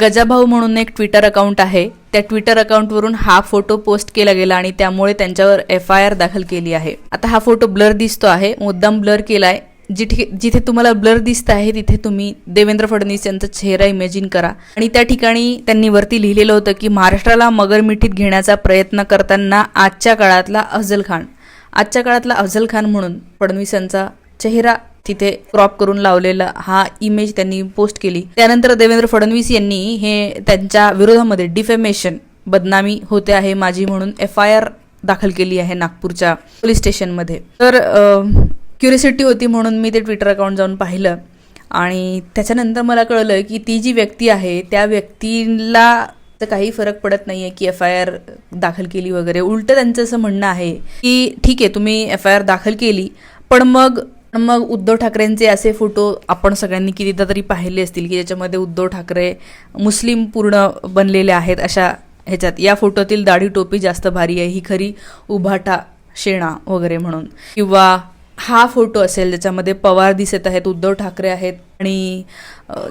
गजाभाऊ म्हणून एक Twitter account आहे. त्या ट्विटर अकाउंटवरून हा फोटो पोस्ट केला गेला आणि त्यामुळे त्यांच्यावर एफ आय आर दाखल केली आहे. आता हा फोटो ब्लर दिसतो आहे. मुद्दाम ब्लर केलाय. जिथे जिथे तुम्हाला ब्लर दिसत आहे तिथे तुम्ही देवेंद्र फडणवीस यांचा चेहरा इमॅजिन करा. आणि त्या ठिकाणी त्यांनी वरती लिहिलेलं होतं की महाराष्ट्राला मगर मिठीत घेण्याचा प्रयत्न करताना आजच्या काळातला अफजल खान. आजच्या काळातला अफजल खान म्हणून फडणवीस यांचा चेहरा तिथे क्रॉप करून लावलेला हा इमेज त्यांनी पोस्ट केली. त्यानंतर देवेंद्र फडणवीस यांनी हे त्यांच्या विरोधामध्ये डिफेमेशन बदनामी होते आहे माझी म्हणून एफ आय आर दाखल केली आहे नागपूरच्या पोलीस स्टेशनमध्ये तर क्युरिसिटी होती म्हणून मी ते ट्विटर अकाउंट जाऊन पाहिलं. आणि त्याच्यानंतर मला कळलं की ती जी व्यक्ती आहे त्या व्यक्तीला तर काही फरक पडत नाही आहे की एफ आय आर दाखल केली वगैरे. उलटं त्यांचं असं म्हणणं आहे की ठीक आहे तुम्ही एफ आय आर दाखल केली पण मग मग उद्धव ठाकरेंचे असे फोटो आपण सगळ्यांनी कितीदा तरी पाहिले असतील की ज्याच्यामध्ये उद्धव ठाकरे मुस्लिम पूर्ण बनलेले आहेत अशा ह्याच्यात. या फोटोतील दाढी टोपी जास्त भारी आहे ही खरी उभाटा शेणा वगैरे म्हणून. किंवा हा फोटो असेल ज्याच्यामध्ये पवार दिसत आहेत उद्धव ठाकरे आहेत आणि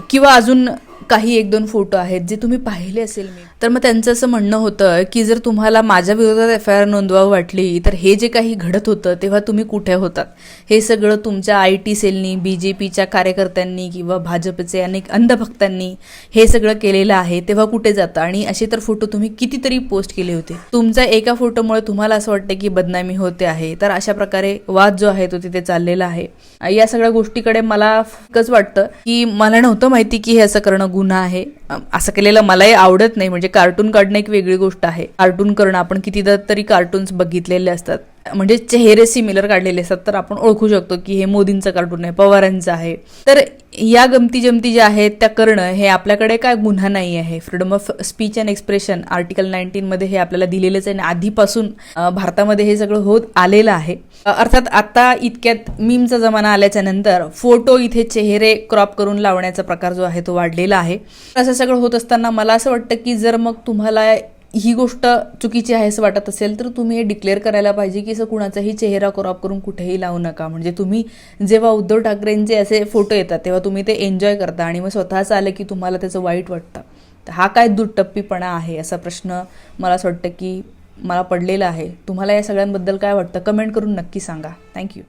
किंवा अजून काही एक दोन फोटो आहेत जे तुम्ही पाहिले असेल मी. तर मग त्यांचं असं म्हणणं होतं की जर तुम्हाला माझ्या विरोधात एफ आय आर नोंदवावं वाटली तर हे जे काही घडत होतं तेव्हा तुम्ही कुठे होतात? हे सगळं तुमच्या आय टी सेलनी बी जे पीच्या कार्यकर्त्यांनी किंवा भाजपचे अनेक अंधभक्तांनी हे सगळं केलेलं आहे तेव्हा कुठे जातं? आणि असे तर फोटो तुम्ही कितीतरी पोस्ट केले होते. तुमच्या एका फोटोमुळे तुम्हाला असं वाटतं की बदनामी होते आहे. तर अशा प्रकारे वाद जो आहे तो तिथे चाललेला आहे. या सगळ्या गोष्टीकडे मला फकच वाटतं की मला नव्हतं माहिती की हे असं करणं गुन्हा आहे. असं केलेलं मलाही आवडत नाही. म्हणजे कार्टून काढणं एक वेगळी गोष्ट आहे. कार्टून करणं आपण कितीदा तरी कार्टून्स बघितलेले असतात. म्हणजे चेहरे सिमिलर काढलेले असतात तर आपण ओळखू शकतो की हे मोदींचं कार्टून आहे पवारांचं आहे. तर या गमती जमती ज्या आहेत त्या करणं हे आपल्याकडे काय गुन्हा नाही आहे. Freedom of speech and expression article नाईन्टीनमध्ये हे आपल्याला दिलेलंच आहे आणि आधीपासून भारतामध्ये हे सगळं होत आलेलं आहे. अर्थात आता इतक्यात मीमचा जमाना आल्याच्यानंतर फोटो इथे चेहरे क्रॉप करून लावण्याचा प्रकार जो आहे तो वाढलेला आहे. असं सगळं होत असताना मला असं वाटतं की जर मग तुम्हाला ही गोष्ट चुकीची आहे असं वाटत असेल तर तुम्ही हे डिक्लेअर करायला पाहिजे की असं कुणाचाही चेहरा क्रॉप करून कुठेही लावू नका. म्हणजे तुम्ही जेव्हा उद्धव ठाकरेंचे असे फोटो येतात तेव्हा तुम्ही ते एन्जॉय करता आणि मग स्वतःच आलं की तुम्हाला त्याचं वाईट वाटतं. तर हा काय दुटप्पीपणा आहे असा प्रश्न मला असं वाटतं की मला पडलेला आहे. तुम्हाला या सगळ्यांबद्दल काय वाटतं? कमेंट करून नक्की सांगा. थँक्यू